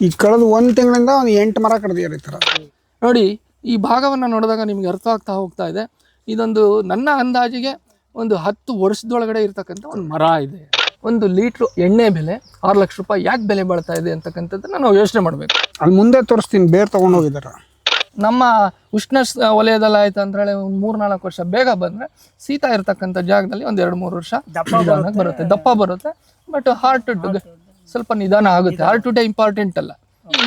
ಈಗ ಕಳೆದ ಒಂದು ತಿಂಗಳಿಂದ ಒಂದು ಎಂಟು ಮರ ಕಡ್ದಿದ್ದಾರೆ ಈ ಥರ ನೋಡಿ ಈ ಭಾಗವನ್ನು ನೋಡಿದಾಗ ನಿಮಗೆ ಅರ್ಥ ಆಗ್ತಾ ಹೋಗ್ತಾ ಇದೆ. ಇದೊಂದು ನನ್ನ ಅಂದಾಜಿಗೆ ಒಂದು ಹತ್ತು ವರ್ಷದೊಳಗಡೆ ಇರ್ತಕ್ಕಂಥ ಒಂದು ಮರ ಇದೆ. ಒಂದು ಲೀಟ್ರ್ ಎಣ್ಣೆ ಬೆಲೆ ಆರು ಲಕ್ಷ ರೂಪಾಯಿ ಯಾಕೆ ಬೆಲೆ ಬಾಳ್ತಾ ಇದೆ ಅಂತಕ್ಕಂಥದ್ದನ್ನ ನಾವು ಯೋಚನೆ ಮಾಡಬೇಕು. ಅಲ್ಲಿ ಮುಂದೆ ತೋರಿಸ್ತೀನಿ ಬೇರ್ ತೊಗೊಂಡು ಹೋಗಿದ್ದಾರೆ ನಮ್ಮ ಉಷ್ಣ ಸ- ವಲಯದಲ್ಲಿ ಆಯ್ತು ಅಂತ ಹೇಳಿ ಒಂದು ಮೂರು ನಾಲ್ಕು ವರ್ಷ ಬೇಗ ಬಂದ್ರೆ ಶೀತ ಇರತಕ್ಕಂಥ ಜಾಗದಲ್ಲಿ ಒಂದು ಎರಡು ಮೂರು ವರ್ಷ ಬರುತ್ತೆ. ದಪ್ಪ ಬರುತ್ತೆ ಬಟ್ ಹಾರ್ಟ್ ಸ್ವಲ್ಪ ನಿಧಾನ ಆಗುತ್ತೆ. ಆರ್ ಟು ಡೇ ಇಂಪಾರ್ಟೆಂಟ್ ಅಲ್ಲ.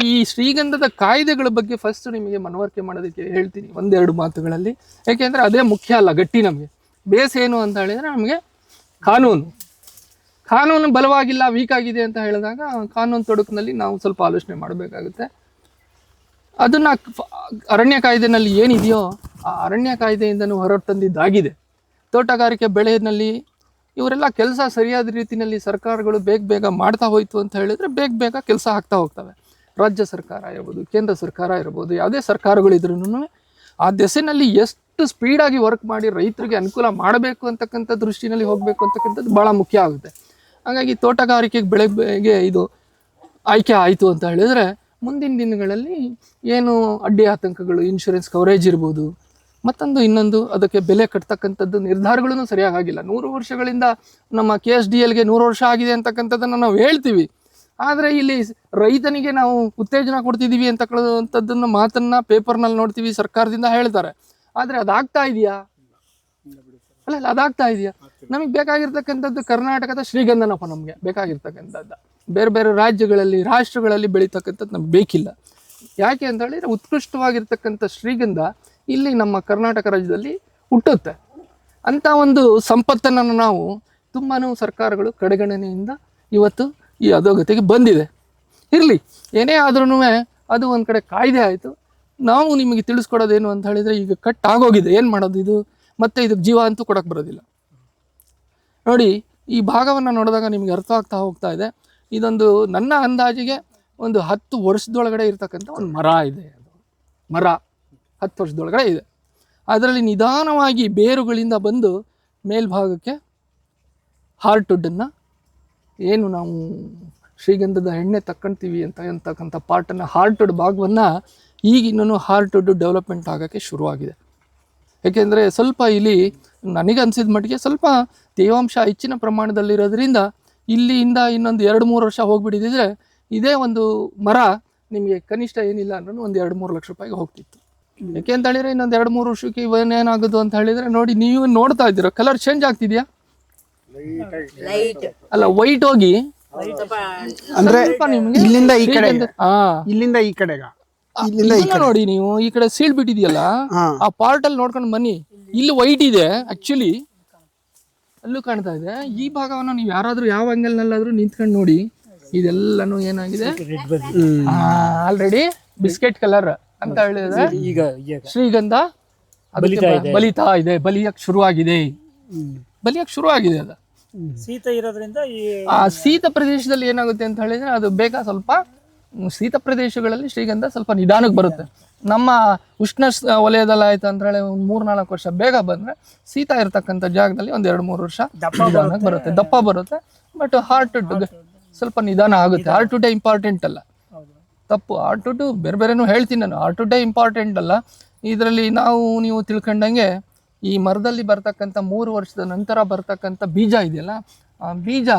ಈ ಶ್ರೀಗಂಧದ ಕಾಯ್ದೆಗಳ ಬಗ್ಗೆ ಫಸ್ಟ್ ನಿಮಗೆ ಮನವರಿಕೆ ಮಾಡೋದಕ್ಕೆ ಹೇಳ್ತೀನಿ ಒಂದೆರಡು ಮಾತುಗಳಲ್ಲಿ. ಯಾಕೆಂದ್ರೆ ಅದೇ ಮುಖ್ಯ ಅಲ್ಲ ಗಟ್ಟಿ ನಮಗೆ. ಬೇಸ್ ಏನು ಅಂತ ಹೇಳಿದ್ರೆ ನಮಗೆ ಕಾನೂನು. ಕಾನೂನು ಬಲವಾಗಿಲ್ಲ ವೀಕ್ ಆಗಿದೆ ಅಂತ ಹೇಳಿದಾಗ ಕಾನೂನು ತೊಡಕಿನಲ್ಲಿ ನಾವು ಸ್ವಲ್ಪ ಆಲೋಚನೆ ಮಾಡಬೇಕಾಗುತ್ತೆ. ಅದನ್ನ ಅರಣ್ಯ ಕಾಯ್ದೆನಲ್ಲಿ ಏನಿದೆಯೋ ಆ ಅರಣ್ಯ ಕಾಯ್ದೆಯಿಂದನೂ ಹೊರತಂದಿದ್ದಾಗಿದೆ ತೋಟಗಾರಿಕೆ ಬೆಳೆಯಲ್ಲಿ ಇವರೆಲ್ಲ ಕೆಲಸ ಸರಿಯಾದ ರೀತಿಯಲ್ಲಿ ಸರ್ಕಾರಗಳು ಬೇಗ ಬೇಗ ಮಾಡ್ತಾ ಹೋಯ್ತು ಅಂತ ಹೇಳಿದ್ರೆ ಬೇಗ ಬೇಗ ಕೆಲಸ ಆಗ್ತಾ ಹೋಗ್ತವೆ. ರಾಜ್ಯ ಸರ್ಕಾರ ಇರ್ಬೋದು, ಕೇಂದ್ರ ಸರ್ಕಾರ ಇರ್ಬೋದು, ಯಾವುದೇ ಸರ್ಕಾರಗಳಿದ್ರೂ ಆ ದೆಸೆನಲ್ಲಿ ಎಷ್ಟು ಸ್ಪೀಡಾಗಿ ವರ್ಕ್ ಮಾಡಿ ರೈತರಿಗೆ ಅನುಕೂಲ ಮಾಡಬೇಕು ಅಂತಕ್ಕಂಥ ದೃಷ್ಟಿನಲ್ಲಿ ಹೋಗಬೇಕು ಅಂತಕ್ಕಂಥದ್ದು ಭಾಳ ಮುಖ್ಯ ಆಗುತ್ತೆ. ಹಾಗಾಗಿ ತೋಟಗಾರಿಕೆಗೆ ಬೆಳೆಗೆ ಇದು ಆಯ್ಕೆ ಆಯಿತು ಅಂತ ಹೇಳಿದರೆ ಮುಂದಿನ ದಿನಗಳಲ್ಲಿ ಏನು ಅಡ್ಡಿ ಆತಂಕಗಳು ಇನ್ಶೂರೆನ್ಸ್ ಕವರೇಜ್ ಇರ್ಬೋದು ಮತ್ತೊಂದು ಇನ್ನೊಂದು, ಅದಕ್ಕೆ ಬೆಲೆ ಕಟ್ತಕ್ಕಂಥದ್ದು ನಿರ್ಧಾರಗಳನ್ನು ಸರಿಯಾಗಿ ಆಗಿಲ್ಲ. ನೂರು ವರ್ಷಗಳಿಂದ ನಮ್ಮ ಕೆ ಎಸ್ ಡಿ ಎಲ್ಗೆ ನೂರು ವರ್ಷ ಆಗಿದೆ ಅಂತಕ್ಕಂಥದ್ದನ್ನು ನಾವು ಹೇಳ್ತೀವಿ. ಆದರೆ ಇಲ್ಲಿ ರೈತನಿಗೆ ನಾವು ಉತ್ತೇಜನ ಕೊಡ್ತಿದ್ದೀವಿ ಅಂತಕ್ಕಂಥದ್ದನ್ನು ಮಾತನ್ನು ಪೇಪರ್ನಲ್ಲಿ ನೋಡ್ತೀವಿ, ಸರ್ಕಾರದಿಂದ ಹೇಳ್ತಾರೆ. ಆದರೆ ಅದಾಗ್ತಾ ಇದೆಯಾ? ಅಲ್ಲ ಅಲ್ಲ, ಅದಾಗ್ತಾ ಇದೆಯಾ? ನಮಗೆ ಬೇಕಾಗಿರ್ತಕ್ಕಂಥದ್ದು ಕರ್ನಾಟಕದ ಶ್ರೀಗಂಧನಪ್ಪ ನಮಗೆ ಬೇಕಾಗಿರ್ತಕ್ಕಂಥದ್ದು. ಬೇರೆ ಬೇರೆ ರಾಜ್ಯಗಳಲ್ಲಿ, ರಾಷ್ಟ್ರಗಳಲ್ಲಿ ಬೆಳೀತಕ್ಕಂಥದ್ದು ನಮ್ಗೆ ಬೇಕಿಲ್ಲ. ಯಾಕೆ ಅಂತ ಹೇಳಿದರೆ, ಉತ್ಕೃಷ್ಟವಾಗಿರ್ತಕ್ಕಂಥ ಶ್ರೀಗಂಧ ಇಲ್ಲಿ ನಮ್ಮ ಕರ್ನಾಟಕ ರಾಜ್ಯದಲ್ಲಿ ಹುಟ್ಟುತ್ತೆ. ಅಂಥ ಒಂದು ಸಂಪತ್ತನ್ನು ನಾವು ತುಂಬಾ ಸರ್ಕಾರಗಳು ಕಡೆಗಣನೆಯಿಂದ ಇವತ್ತು ಈ ಅಧೋಗತಿಗೆ ಬಂದಿದೆ. ಇರಲಿ, ಏನೇ ಆದ್ರೂ ಅದು ಒಂದು ಕಡೆ ಕಾಯ್ದೆ ಆಯಿತು. ನಾವು ನಿಮಗೆ ತಿಳಿಸ್ಕೊಡೋದೇನು ಅಂತ ಹೇಳಿದರೆ ಈಗ ಕಟ್ ಆಗೋಗಿದೆ. ಏನು ಮಾಡೋದು ಇದು? ಮತ್ತೆ ಇದಕ್ಕೆ ಜೀವ ಅಂತೂ ಕೊಡಕ್ಕೆ ಬರೋದಿಲ್ಲ. ನೋಡಿ, ಈ ಭಾಗವನ್ನು ನೋಡಿದಾಗ ನಿಮಗೆ ಅರ್ಥ ಆಗ್ತಾ ಹೋಗ್ತಾ ಇದೆ. ಇದೊಂದು ನನ್ನ ಅಂದಾಜಿಗೆ ಒಂದು ಹತ್ತು ವರ್ಷದೊಳಗಡೆ ಇರ್ತಕ್ಕಂಥ ಒಂದು ಮರ ಇದೆ ಅದು. ಮರ. ಹತ್ತು ವರ್ಷದೊಳಗಡೆ ಇದೆ. ಅದರಲ್ಲಿ ನಿಧಾನವಾಗಿ ಬೇರುಗಳಿಂದ ಬಂದು ಮೇಲ್ಭಾಗಕ್ಕೆ ಹಾರ್ಟುಡ್ಡನ್ನು ಏನು ನಾವು ಶ್ರೀಗಂಧದ ಎಣ್ಣೆ ತಕ್ಕೊಳ್ತೀವಿ ಅಂತ ಅಂತಕ್ಕಂಥ ಪಾರ್ಟನ್ನು ಹಾರ್ಟುಡ್ ಭಾಗವನ್ನು ಈಗಿನ್ನೂ ಹಾರ್ಟುಡ್ ಡೆವಲಪ್ಮೆಂಟ್ ಆಗೋಕ್ಕೆ ಶುರುವಾಗಿದೆ. ಏಕೆಂದರೆ ಸ್ವಲ್ಪ ಇಲ್ಲಿ ನನಗೆ ಅನಿಸಿದ ಮಟ್ಟಿಗೆ ಸ್ವಲ್ಪ ತೇವಾಂಶ ಹೆಚ್ಚಿನ ಪ್ರಮಾಣದಲ್ಲಿರೋದ್ರಿಂದ ಇಲ್ಲಿಂದ ಇನ್ನೊಂದು ಎರಡು ಮೂರು ವರ್ಷ ಹೋಗಿಬಿಟ್ಟಿದ್ದರೆ ಇದೇ ಒಂದು ಮರ ನಿಮಗೆ ಕನಿಷ್ಠ ಏನಿಲ್ಲ ಅಂದ್ರೂ ಒಂದು ಎರಡು ಮೂರು ಲಕ್ಷ ರೂಪಾಯಿಗೆ ಹೋಗ್ತಿತ್ತು. ಯಾಕೆ ಅಂತ ಹೇಳಿದ್ರೆ ಇನ್ನೊಂದು ಎರಡು ಮೂರು ವರ್ಷಕ್ಕೆ ಇವನೇನಾಗೋದು ಅಂತ ಹೇಳಿದ್ರೆ ನೋಡಿ ನೀವು ನೋಡ್ತಾ ಇದ್ದೀರಾ? ಕಲರ್ ಚೇಂಜ್ ಆಗ್ತಿದ್ಯಾ? ಲೈಟ್ ಅಲ್ಲ ವೈಟ್ ಹೋಗಿ. ಅಂದ್ರೆ ಇಲ್ಲಿಂದ ಈ ಕಡೆ ಹಾ. ಇಲ್ಲಿಂದ ಈ ಕಡೆಗ. ಇಲ್ಲಿಂದ ನೋಡಿ ನೀವು ಈ ಕಡೆ ಸೀಲ್ ಬಿಟ್ಟಿದೆಯಲ್ಲ ಆ ಪಾರ್ಟ್ ಅಲ್ಲಿ ನೋಡ್ಕೊಂಡು ಬನ್ನಿ. ಇಲ್ಲಿ ವೈಟ್ ಇದೆ ಆಕ್ಚುಲಿ ಅಲ್ಲೂ ಕಾಣ್ತಾ ಇದೆ. ಈ ಭಾಗವನ್ನು ನೀವು ಯಾರಾದ್ರೂ ಯಾವ ಆಂಗಲ್ ನಲ್ಲಾದ್ರೂ ನಿಂತ್ಕೊಂಡು ನೋಡಿ. ಇದೆಲ್ಲನೂ ಏನಾಗಿದೆ? ಆಲ್ರೆಡಿ ಬಿಸ್ಕೆಟ್ ಕಲರ್ ಅಂತ ಹೇಳಿದ್ರೆ ಈಗ ಈಗ ಶ್ರೀಗಂಧ ಅದಕ್ಕೆ ಬ- ಬಲಿತಾ ಇದೆ ಬಲಿಯಕ್ ಶುರುವಾಗಿದೆ. ಬಲಿಯಕ್ಕೆ ಬಲಿಯಕ್ ಶುರುವಾಗಿದೆ ಅದು. ಶೀತ ಇರೋದ್ರಿಂದ ಈ ಆ ಶೀತ ಪ್ರದೇಶದಲ್ಲಿ ಏನಾಗುತ್ತೆ ಅಂತ ಹೇಳಿದ್ರೆ ಅದು ಬೇಗ ಸ್ವಲ್ಪ ಶೀತ ಪ್ರದೇಶಗಳಲ್ಲಿ ಶ್ರೀಗಂಧ ಸ್ವಲ್ಪ ನಿಧಾನಕ್ಕೆ ಬರುತ್ತೆ. ನಮ್ಮ ಉಷ್ಣ ವಲಯದಲ್ಲಿ ಆಯ್ತು ಅಂತ ಹೇಳಿ ಒಂದು ಮೂರ್ ನಾಲ್ಕು ವರ್ಷ ಬೇಗ ಬಂದ್ರೆ ಶೀತ ಇರತಕ್ಕಂಥ ಜಾಗದಲ್ಲಿ ಒಂದ್ ಎರಡು ಮೂರು ವರ್ಷ ನಿಧಾನಕ್ಕೆ ಬರುತ್ತೆ. ದಪ್ಪ ಬರುತ್ತೆ. ಬಟ್ ಹಾರ್ಟ್ ಸ್ವಲ್ಪ ನಿಧಾನ ಆಗುತ್ತೆ. ಹಾರ್ಟ್ ಟು ಡೇ ಇಂಪಾರ್ಟೆಂಟ್ ಅಲ್ಲ. ತಪ್ಪು. ಆರ್ ಟು ಟು ಬೇರೆ ಬೇರೆನೂ ಹೇಳ್ತೀನಿ ನಾನು. ಆರ್ ಟು ಡೇ ಇಂಪಾರ್ಟೆಂಟ್ ಅಲ್ಲ. ಇದರಲ್ಲಿ ನಾವು, ನೀವು ತಿಳ್ಕೊಂಡಂಗೆ ಈ ಮರದಲ್ಲಿ ಬರ್ತಕ್ಕಂಥ ಮೂರು ವರ್ಷದ ನಂತರ ಬರ್ತಕ್ಕಂಥ ಬೀಜ ಇದೆಯಲ್ಲ, ಆ ಬೀಜ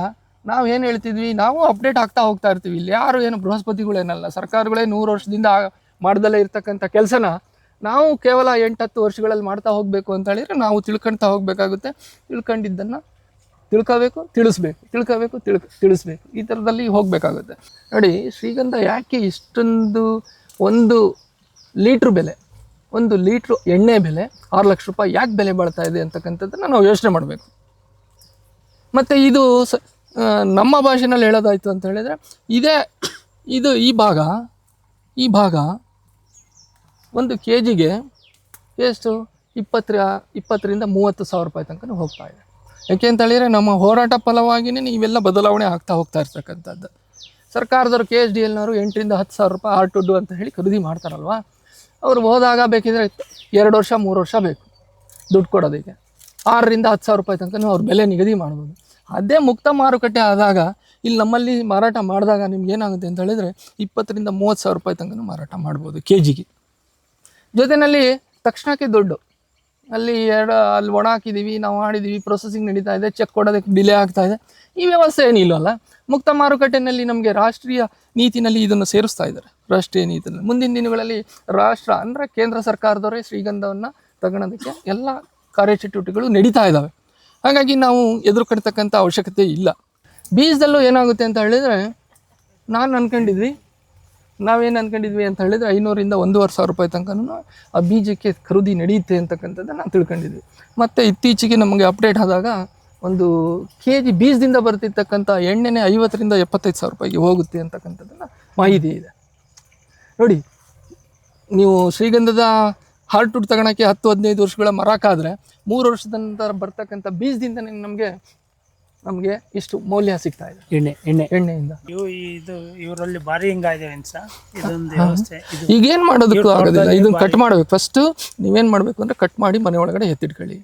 ನಾವು ಏನು ಹೇಳ್ತಿದ್ವಿ? ನಾವು ಅಪ್ಡೇಟ್ ಆಗ್ತಾ ಹೋಗ್ತಾ ಇರ್ತೀವಿ. ಇಲ್ಲಿ ಯಾರು ಏನು ಬೃಹಸ್ಪತಿಗಳೇನಲ್ಲ ಸರ್ಕಾರಗಳೇ ನೂರು ವರ್ಷದಿಂದ ಮಾಡದಲ್ಲೇ ಮಾಡ್ದಲೇ ಇರ್ತಕ್ಕಂಥ ಕೆಲಸನ ನಾವು ಕೇವಲ ಎಂಟತ್ತು ವರ್ಷಗಳಲ್ಲಿ ಮಾಡ್ತಾ ಹೋಗಬೇಕು ಅಂತ ಹೇಳಿದರೆ ನಾವು ತಿಳ್ಕೊಳ್ತಾ ಹೋಗಬೇಕಾಗುತ್ತೆ. ತಿಳ್ಕೊಂಡಿದ್ದನ್ನು ತಿಳ್ಕೋಬೇಕು, ತಿಳಿಸ್ಬೇಕು. ತಿಳ್ಕೋಬೇಕು, ತಿಳ್, ತಿಳಿಸ್ಬೇಕು. ಈ ಥರದಲ್ಲಿ ಹೋಗಬೇಕಾಗುತ್ತೆ. ನೋಡಿ, ಶ್ರೀಗಂಧ ಯಾಕೆ ಇಷ್ಟೊಂದು ಒಂದು ಲೀಟ್ರ್ ಬೆಲೆ, ಒಂದು ಲೀಟ್ರ್ ಎಣ್ಣೆ ಬೆಲೆ, ಆರು ಲಕ್ಷ ರೂಪಾಯಿ ಯಾಕೆ ಬೆಲೆ ಬಾಳ್ತಾ ಇದೆ ಅಂತಕ್ಕಂಥದ್ದನ್ನು ನಾವು ಯೋಚನೆ ಮಾಡಬೇಕು. ಮತ್ತು ಇದು ಸ ನಮ್ಮ ಭಾಷೆನಲ್ಲಿ ಹೇಳೋದಾಯಿತು ಅಂತ ಹೇಳಿದರೆ, ಇದೇ, ಇದು ಈ ಭಾಗ ಈ ಭಾಗ ಒಂದು ಕೆ ಜಿಗೆ ಎಷ್ಟು? ಇಪ್ಪತ್ತರ, ಇಪ್ಪತ್ತರಿಂದ ಮೂವತ್ತು ಸಾವಿರ ರೂಪಾಯಿ ತನಕ ಹೋಗ್ತಾ ಇದೆ. ಯಾಕೆ ಅಂತ ಹೇಳಿದರೆ ನಮ್ಮ ಹೋರಾಟ ಫಲವಾಗಿಯೇ ಇವೆಲ್ಲ ಬದಲಾವಣೆ ಆಗ್ತಾ ಹೋಗ್ತಾ ಇರ್ತಕ್ಕಂಥದ್ದು. ಸರ್ಕಾರದವರು ಕೆ ಎಚ್ ಡಿ ಎಲ್ನವರು ಎಂಟರಿಂದ ಹತ್ತು ಸಾವಿರ ರೂಪಾಯಿ ಆರ್ ಟುಡ್ಡು ಅಂತ ಹೇಳಿ ಖರೀದಿ ಮಾಡ್ತಾರಲ್ವ? ಅವ್ರು ಹೋದಾಗ ಬೇಕಿದ್ರೆ ಎರಡು ವರ್ಷ, ಮೂರು ವರ್ಷ ಬೇಕು ದುಡ್ಡು ಕೊಡೋದಕ್ಕೆ. ಆರರಿಂದ ಹತ್ತು ಸಾವಿರ ರೂಪಾಯಿ ತನಕ ಅವ್ರ ಬೆಲೆ ನಿಗದಿ ಮಾಡ್ಬೋದು. ಅದೇ ಮುಕ್ತ ಮಾರುಕಟ್ಟೆ ಆದಾಗ ಇಲ್ಲಿ ನಮ್ಮಲ್ಲಿ ಮಾರಾಟ ಮಾಡಿದಾಗ ನಿಮ್ಗೆ ಏನಾಗುತ್ತೆ ಅಂತ ಹೇಳಿದರೆ ಇಪ್ಪತ್ತರಿಂದ ಮೂವತ್ತು ಸಾವಿರ ರೂಪಾಯಿ ತನಕ ಮಾರಾಟ ಮಾಡ್ಬೋದು ಕೆ ಜಿಗೆ ಜೊತೆಯಲ್ಲಿ ತಕ್ಷಣಕ್ಕೆ ದುಡ್ಡು. ಅಲ್ಲಿ ಎರಡು, ಅಲ್ಲಿ ಒಣ ಹಾಕಿದ್ದೀವಿ ನಾವು ಮಾಡಿದ್ದೀವಿ ಪ್ರೊಸೆಸಿಂಗ್ ನಡೀತಾ ಇದೆ ಚೆಕ್ ಕೊಡೋದಕ್ಕೆ ಡಿಲೇ ಆಗ್ತಾ ಇದೆ. ಈ ವ್ಯವಸ್ಥೆ ಏನಿಲ್ಲವಲ್ಲ ಮುಕ್ತ ಮಾರುಕಟ್ಟೆಯಲ್ಲಿ ನಮಗೆ ರಾಷ್ಟ್ರೀಯ ನೀತಿನಲ್ಲಿ ಇದನ್ನು ಸೇರಿಸ್ತಾ ಇದ್ದಾರೆ. ರಾಷ್ಟ್ರೀಯ ನೀತಿನಲ್ಲಿ. ಮುಂದಿನ ದಿನಗಳಲ್ಲಿ ರಾಷ್ಟ್ರ ಅಂದರೆ ಕೇಂದ್ರ ಸರ್ಕಾರದವರೇ ಶ್ರೀಗಂಧವನ್ನು ತಗೊಳೋದಕ್ಕೆ ಎಲ್ಲ ಕಾರ್ಯಚಟುವಟಿಕೆಗಳು ನಡೀತಾ ಇದ್ದಾವೆ ಹಾಗಾಗಿ ನಾವು ಎದುರು ಕಟ್ತಕ್ಕಂಥ ಅವಶ್ಯಕತೆ ಇಲ್ಲ. ಬೀಜದಲ್ಲೂ ಏನಾಗುತ್ತೆ ಅಂತ ಹೇಳಿದರೆ, ನಾನು ಅನ್ಕೊಂಡಿದ್ವಿ ನಾವೇನು ಅನ್ಕೊಂಡಿದ್ವಿ ಅಂತ ಹೇಳಿದ್ರೆ ಐನೂರಿಂದ ಒಂದೂವರೆ ಸಾವಿರ ರೂಪಾಯಿ ತನಕನೂ ಆ ಬೀಜಕ್ಕೆ ಖರೀದಿ ನಡೆಯುತ್ತೆ ಅಂತಕ್ಕಂಥದ್ದನ್ನು ನಾವು ತಿಳ್ಕೊಂಡಿದ್ವಿ. ಮತ್ತು ಇತ್ತೀಚೆಗೆ ನಮಗೆ ಅಪ್ಡೇಟ್ ಆದಾಗ ಒಂದು ಕೆ ಜಿ ಬೀಜದಿಂದ ಬರ್ತಿರ್ತಕ್ಕಂಥ ಎಣ್ಣೆನೇ ಐವತ್ತರಿಂದ ಎಪ್ಪತ್ತೈದು ಸಾವಿರ ರೂಪಾಯಿಗೆ ಹೋಗುತ್ತೆ ಅಂತಕ್ಕಂಥದ್ದನ್ನು ಮಾಹಿತಿ ಇದೆ. ನೋಡಿ, ನೀವು ಶ್ರೀಗಂಧದ ಹಾರ್ಟ್ವುಡ್ ತಗೊಳಕ್ಕೆ ಹತ್ತು ಹದಿನೈದು ವರ್ಷಗಳ ಮರಕ್ಕಾದರೆ ಮೂರು ವರ್ಷದ ನಂತರ ಬರ್ತಕ್ಕಂಥ ಬೀಜದಿಂದ ನಮಗೆ ನಮಗೆ ಇಷ್ಟು ಮೌಲ್ಯ ಸಿಗ್ತಾ ಇದೆ. ಎಣ್ಣೆ ಎಣ್ಣೆ. ಎಣ್ಣೆಯಿಂದ. ಇವು ಇದು ಇವರಲ್ಲಿ ಭಾರಿ ಹಿಂಗಾಗಿದೆ ಅನ್ಸ ಇದೊಂದು ವ್ಯವಸ್ಥೆ. ಇದು ಈಗ ಏನು ಮಾಡೋದಕ್ಕೂ ಆಗೋದಿಲ್ಲ. ಇದನ್ನ ಕಟ್ ಮಾಡಬೇಕು. ಫಸ್ಟು ನೀವೇನು ಮಾಡಬೇಕು ಅಂದರೆ ಕಟ್ ಮಾಡಿ ಮನೆ ಒಳಗಡೆ ಎತ್ತಿಟ್ಕೊಳ್ಳಿ.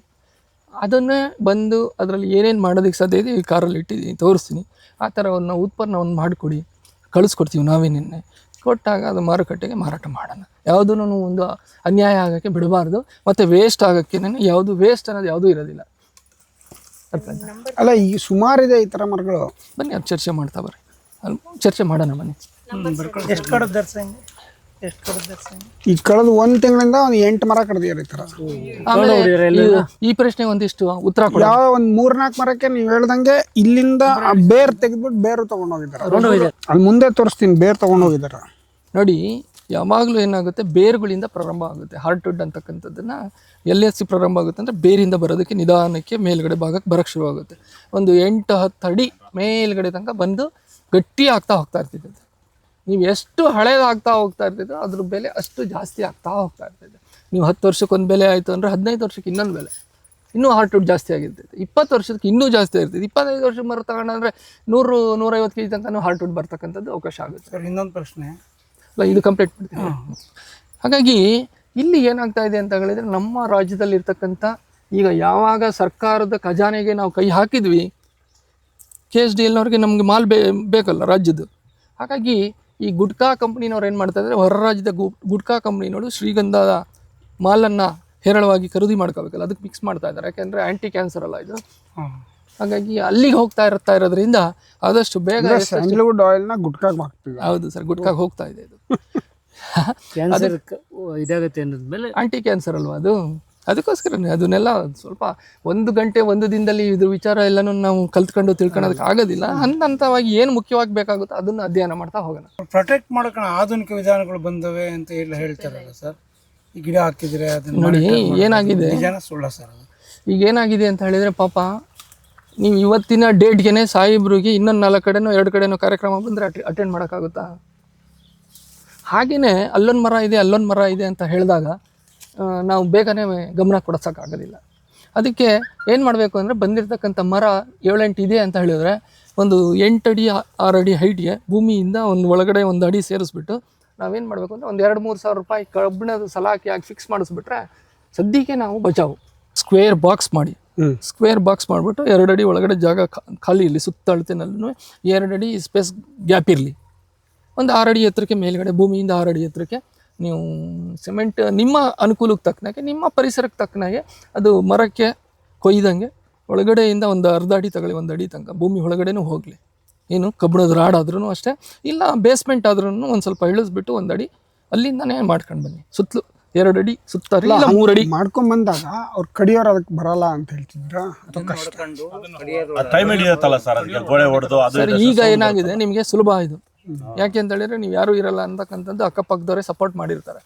ಅದನ್ನೇ ಬಂದು ಅದರಲ್ಲಿ ಏನೇನು ಮಾಡೋದಕ್ಕೆ ಸಾಧ್ಯ ಇದೆ ಈ ಕಾರಲ್ಲಿ ಇಟ್ಟಿದ್ದೀನಿ ತೋರಿಸ್ತೀನಿ. ಆ ಥರವನ್ನು ಒಂದು ಉತ್ಪನ್ನವನ್ನು ಮಾಡಿಕೊಡಿ. ಕಳಿಸ್ಕೊಡ್ತೀವಿ ನಾವೇ ನಿನ್ನೆ. ಕೊಟ್ಟಾಗ ಅದು ಮಾರುಕಟ್ಟೆಗೆ ಮಾರಾಟ ಮಾಡೋಣ. ಯಾವುದೂ ಒಂದು ಅನ್ಯಾಯ ಆಗೋಕ್ಕೆ ಬಿಡಬಾರ್ದು. ಮತ್ತು ವೇಸ್ಟ್ ಆಗೋಕ್ಕೆ ಯಾವುದು ವೇಸ್ಟ್ ಅನ್ನೋದು ಯಾವುದೂ ಇರೋದಿಲ್ಲ? ಅಲ್ಲ ಈ ಸುಮಾರಿದೆ ಈ ಥರ ಮರಗಳು. ಬನ್ನಿ ಅದು ಚರ್ಚೆ ಮಾಡ್ತಾ ಬರ್ರಿ. ಅಲ್ಲಿ ಚರ್ಚೆ ಮಾಡೋಣ ಬನ್ನಿ. ಎಷ್ಟು ಕಡದ ದರ್ಸಂಗೆ? ಎಷ್ಟು ಕಡದ ದರ್ಸಂಗೆ? ಈ ಕಳೆದ ಒಂದು ತಿಂಗಳಿಂದ ಒಂದು ಎಂಟು ಮರ ಕಡ್ದಿದ್ದಾರೆ ಈ ಥರ ಆಮೇಲೆ ಈ- ಈ ಪ್ರಶ್ನೆ ಒಂದಿಷ್ಟು ಉತ್ತರ ಕೊಡ ಯಾವ ಒಂದು ಮೂರ್ನಾಲ್ಕು ಮರಕ್ಕೆ ನೀವು ಹೇಳ್ದಂಗೆ ಇಲ್ಲಿಂದ ಆ ಬೇರ್ ತೆಗೆದ್ಬಿಟ್ಟು ಬೇರು ತಗೊಂಡೋಗಿದ್ದಾರೆ ಅಲ್ಲಿ ಮುಂದೆ ತೋರಿಸ್ತೀನಿ ಬೇರ್ ತಗೊಂಡೋಗಿದ್ದಾರೆ ನೋಡಿ ಯಾವಾಗಲೂ ಏನಾಗುತ್ತೆ? ಬೇರುಗಳಿಂದ ಪ್ರಾರಂಭ ಆಗುತ್ತೆ. ಹಾರ್ಟ್ವುಡ್ ಅಂತಕ್ಕಂಥದ್ದನ್ನು ಎಲ್ಲಿ ಸಿ ಪ್ರಾರಂಭ ಆಗುತ್ತೆ ಅಂದರೆ ಬೇರಿಂದ ಬರೋದಕ್ಕೆ ನಿಧಾನಕ್ಕೆ ಮೇಲ್ಗಡೆ ಭಾಗಕ್ಕೆ ಬರೋಕ್ಕೆ ಶುರುವಾಗುತ್ತೆ. ಒಂದು ಎಂಟು ಹತ್ತು ಅಡಿ ಮೇಲ್ಗಡೆ ತನಕ ಬಂದು ಗಟ್ಟಿ ಆಗ್ತಾ ಹೋಗ್ತಾ ಇರ್ತಿದೆ ನೀವು ಎಷ್ಟು ಹಳೇದಾಗ್ತಾ ಹೋಗ್ತಾ ಇರ್ತಿದ್ದೋ ಅದ್ರ ಬೆಲೆ ಅಷ್ಟು ಜಾಸ್ತಿ ಆಗ್ತಾ ಹೋಗ್ತಾ ಇರ್ತೈತೆ. ನೀವು ಹತ್ತು ವರ್ಷಕ್ಕೆ ಒಂದು ಬೆಲೆ ಆಯಿತು ಅಂದರೆ ಹದಿನೈದು ವರ್ಷಕ್ಕೆ ಇನ್ನೊಂದು ಬೆಲೆ. ಇನ್ನೂ ಹಾರ್ಟ್ ವುಡ್ ಜಾಸ್ತಿ ಆಗಿರ್ತೈತೆ. ಇಪ್ಪತ್ತು ವರ್ಷಕ್ಕೆ ಇನ್ನೂ ಜಾಸ್ತಿ ಇರ್ತೈತೆ ಇಪ್ಪತ್ತೈದು ವರ್ಷಕ್ಕೆ ಮರ ತಗೊಂಡ್ರೆ ನೂರು ನೂರೈವತ್ತು ಕೆ ಜಿ ತನಕ ಹಾರ್ಟ್ವುಡ್ ಬರ್ತಕ್ಕಂಥದ್ದು ಅವಕಾಶ ಆಗುತ್ತೆ. ಸರ್, ಇನ್ನೊಂದು ಪ್ರಶ್ನೆ. ಅಲ್ಲ ಇದು ಕಂಪ್ಲೀಟ್ ಮಾಡ್ತೀನಿ. ಹಾಗಾಗಿ ಇಲ್ಲಿ ಏನಾಗ್ತಾ ಇದೆ ಅಂತ ಹೇಳಿದ್ರೆ ನಮ್ಮ ರಾಜ್ಯದಲ್ಲಿ ಇರ್ತಕ್ಕಂಥ ಈಗ ಯಾವಾಗ ಸರ್ಕಾರದ ಖಜಾನೆಗೆ ನಾವು ಕೈ ಹಾಕಿದ್ವಿ ಕೆ ಎಸ್ ಡಿ ಎಲ್ನವ್ರಿಗೆ ನಮಗೆ ಮಾಲ್ ಬೇ ಬೇಕಲ್ಲ ರಾಜ್ಯದ್ದು. ಹಾಗಾಗಿ ಈ ಗುಟ್ಕಾ ಕಂಪ್ನಿನವ್ರು ಏನು ಮಾಡ್ತಾ ಇದ್ದಾರೆ ಹೊರ ರಾಜ್ಯದ ಗು ಗುಟ್ಕಾ ಕಂಪ್ನಿನವರು ಶ್ರೀಗಂಧದ ಮಾಲನ್ನು ಹೇರಳವಾಗಿ ಖರೀದಿ ಮಾಡ್ಕೋಬೇಕಲ್ಲ ಅದಕ್ಕೆ ಮಿಕ್ಸ್ ಮಾಡ್ತಾ ಇದ್ದಾರೆ ಯಾಕೆಂದರೆ ಆ್ಯಂಟಿ ಕ್ಯಾನ್ಸರ್ ಅಲ್ಲ ಇದು. ಹಾಗಾಗಿ ಅಲ್ಲಿಗೆ ಹೋಗ್ತಾ ಇರ್ತಾ ಇರೋದ್ರಿಂದ ಆದಷ್ಟು ಬೇಗ ಸ್ಯಾಂಡಲ್ವುಡ್ ಆಯಿಲ್ನ ಗುಟ್ಕಾಗಿ ಹಾಕ್ತೀವಿ. ಹೌದು ಸರ್ ಗುಟ್ಕಾಗಿ ಹೋಗ್ತಾ ಇದೆ ಇದು ಕ್ಯಾನ್ಸರ್ ಇದಾಗುತ್ತೆ ಅನ್ನೋದ್ಮೇಲೆ ಆಂಟಿ ಕ್ಯಾನ್ಸರ್ ಅಲ್ವಾ ಅದು? ಅದಕ್ಕೋಸ್ಕರ ಅದನ್ನೆಲ್ಲ ಸ್ವಲ್ಪ ಒಂದು ಗಂಟೆ ಒಂದು ದಿನದಲ್ಲಿ ಇದ್ರ ವಿಚಾರ ಎಲ್ಲನೂ ನಾವು ಕಲ್ತ್ಕೊಂಡು ತಿಳ್ಕೊಳೋದಕ್ಕೆ ಆಗೋದಿಲ್ಲ. ಹಂತ ಹಂತವಾಗಿ ಏನು ಮುಖ್ಯವಾಗಿ ಬೇಕಾಗುತ್ತೋ ಅದನ್ನು ಅಧ್ಯಯನ ಮಾಡ್ತಾ ಹೋಗೋಣ. ಪ್ರೊಟೆಕ್ಟ್ ಮಾಡೋಕೆ ಆಧುನಿಕ ವಿಧಾನಗಳು ಬಂದವೆ ಅಂತ ಎಲ್ಲ ಹೇಳ್ತಾರಲ್ಲ ಸರ್. ಈ ಗಿಡ ಹಾಕಿದ್ರೆ ಅದನ್ನ ನೋಡಿ ಏನಾಗಿದೆ? ನಿಜಾನ ಸುಳ್ಳ ಸರ್ ಈಗ ಏನಾಗಿದೆ ಅಂತ ಹೇಳಿದರೆ ಪಾಪ ನೀವು ಇವತ್ತಿನ ಡೇಟ್ಗೆ ಸಾಹೇಬ್ರಿಗೆ ಇನ್ನೊಂದು ನಾಲ್ಕು ಕಡೆನೋ, ಎರಡು ಕಡೆನೋ ಕಾರ್ಯಕ್ರಮ ಬಂದರೆ ಅಟೆ ಅಟೆಂಡ್ ಮಾಡೋಕ್ಕಾಗುತ್ತಾ? ಹಾಗೆಯೇ ಅಲ್ಲೊಂದು ಮರ ಇದೆ, ಅಲ್ಲೊಂದು ಮರ ಇದೆ ಅಂತ ಹೇಳಿದಾಗ ನಾವು ಬೇಗನೆ ಗಮನ ಕೊಡಿಸೋಕ್ಕಾಗೋದಿಲ್ಲ. ಅದಕ್ಕೆ ಏನು ಮಾಡಬೇಕು ಅಂದರೆ ಬಂದಿರತಕ್ಕಂಥ ಮರ ಏಳೆಂಟು ಇದೆ ಅಂತ ಹೇಳಿದ್ರೆ, ಒಂದು ಎಂಟು ಅಡಿ, ಆರು ಅಡಿ ಹೈಟ್ಗೆ ಭೂಮಿಯಿಂದ ಒಂದು ಒಳಗಡೆ ಒಂದು ಅಡಿ ಸೇರಿಸ್ಬಿಟ್ಟು ನಾವೇನು ಮಾಡಬೇಕು ಅಂದರೆ ಒಂದು ಎರಡು ಮೂರು ಸಾವಿರ ರೂಪಾಯಿ ಕಬ್ಬಿಣದ ಸಲಾಕಿಯಾಗಿ ಫಿಕ್ಸ್ ಮಾಡಿಸ್ಬಿಟ್ರೆ ಸದ್ಯಕ್ಕೆ ನಾವು ಬಚಾವು. ಸ್ಕ್ವೇರ್ ಬಾಕ್ಸ್ ಮಾಡಿ. ಸ್ಕ್ವೇರ್ ಬಾಕ್ಸ್ ಮಾಡಿಬಿಟ್ಟು ಎರಡು ಅಡಿ ಒಳಗಡೆ ಜಾಗ ಖಾಲಿ ಇರಲಿ ಸುತ್ತಳ್ತಿನಲ್ಲೂ ಎರಡು ಅಡಿ ಸ್ಪೇಸ್ ಗ್ಯಾಪ್ ಇರಲಿ. ಒಂದು ಆರು ಅಡಿ ಎತ್ತರಕ್ಕೆ ಮೇಲ್ಗಡೆ, ಭೂಮಿಯಿಂದ ಆರು ಅಡಿ ಎತ್ತರಕ್ಕೆ ನೀವು ಸಿಮೆಂಟ್ ನಿಮ್ಮ ಅನುಕೂಲಕ್ಕೆ ತಕ್ಕನಾಗೆ ನಿಮ್ಮ ಪರಿಸರಕ್ಕೆ ತಕ್ಕನಾಗೆ ಅದು ಮರಕ್ಕೆ ಕೊಯ್ದಂಗೆ ಒಳಗಡೆಯಿಂದ ಒಂದು ಅರ್ಧ ಅಡಿ ತಗೊಳ್ಳಿ, ಒಂದು ಅಡಿ ತನಕ ಭೂಮಿ ಒಳಗಡೆನೂ ಹೋಗಲಿ. ಏನು ಕಬ್ಬಿಣದ ರಾಡ್ ಆದ್ರೂ ಅಷ್ಟೇ, ಇಲ್ಲ ಬೇಸ್ಮೆಂಟ್ ಆದ್ರೂ ಒಂದು ಸ್ವಲ್ಪ ಇಳಿಸ್ಬಿಟ್ಟು ಒಂದು ಅಡಿ ಅಲ್ಲಿಂದನೇ ಮಾಡ್ಕೊಂಡು ಬನ್ನಿ. ಸುತ್ತಲೂ ಎರಡು ಅಡಿ ಸುತ್ತ ಮೂರಡಿ ಮೂರು ಅಡಿ. ಮಾಡ್ಕೊಂಡ್ ಬಂದಾಗ ಅವ್ರು ಕಡಿಯೋರು ಅದಕ್ಕೆ ಬರಲ್ಲ ಅಂತ ಹೇಳ್ತಿದ್ರ? ಅಥವಾ ಕಷ್ಟ. ಟೈಮ್ ಹಿಡಿಯುತ್ತಲ್ಲ ಸರ್ ಅದಕ್ಕೆ? ಗೋಡೆ ಹೊಡೆದು ಅದು ಸರ್ ಈಗ ಏನಾಗಿದೆ? ನಿಮಗೆ ಸುಲಭ ಇದು. ಯಾಕೆ ಅಂತ ಹೇಳಿದ್ರೆ ನೀವು ಯಾರು ಇರಲ್ಲ ಅಂತಕ್ಕಂಥದ್ದು ಅಕ್ಕಪಕ್ಕದವರೇ ಸಪೋರ್ಟ್ ಮಾಡಿರ್ತಾರೆ.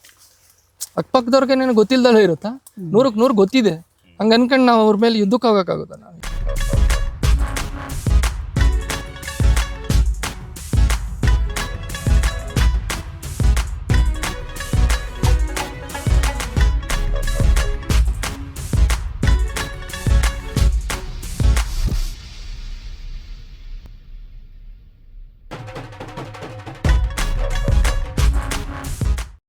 ಅಕ್ಕಪಕ್ಕದವ್ರಿಗೆ ನನಗೆ ಗೊತ್ತಿಲ್ದಲ್ಲೇ ಇರುತ್ತಾ? ನೂರಕ್ಕೆ ನೂರು ಗೊತ್ತಿದೆ. ಹಂಗೆ ಅನ್ಕೊಂಡು ನಾವು ಅವ್ರ ಮೇಲೆ ಯುದ್ಧಕ್ಕೆ ಹೋಗೋಕ್ಕಾಗುತ್ತಾ ನಾವು?